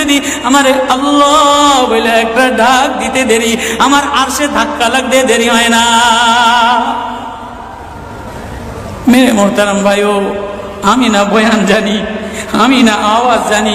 যদি আমার আল্লাহ বলে একটা ডাক দিতে দেরি, আমার আর সে ধাক্কা লাগতে দেরি হয় না। মেরে মোহতারাম ভাইও, আমি না বয়ান জানি, আমি না আওয়াজ জানি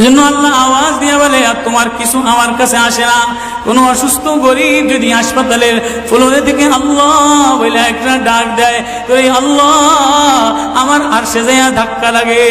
জন্য আল্লাহ আওয়াজ দিয়ে বলে, আর তোমার কিছু আমার কাছে আসে না। কোনো অসুস্থ গরিব যদি হাসপাতালের ফ্লোরে থেকে আল্লাহ বলে একটা ডাক দেয় তো এই আল্লাহ, আমার আর সে ধাক্কা লাগে।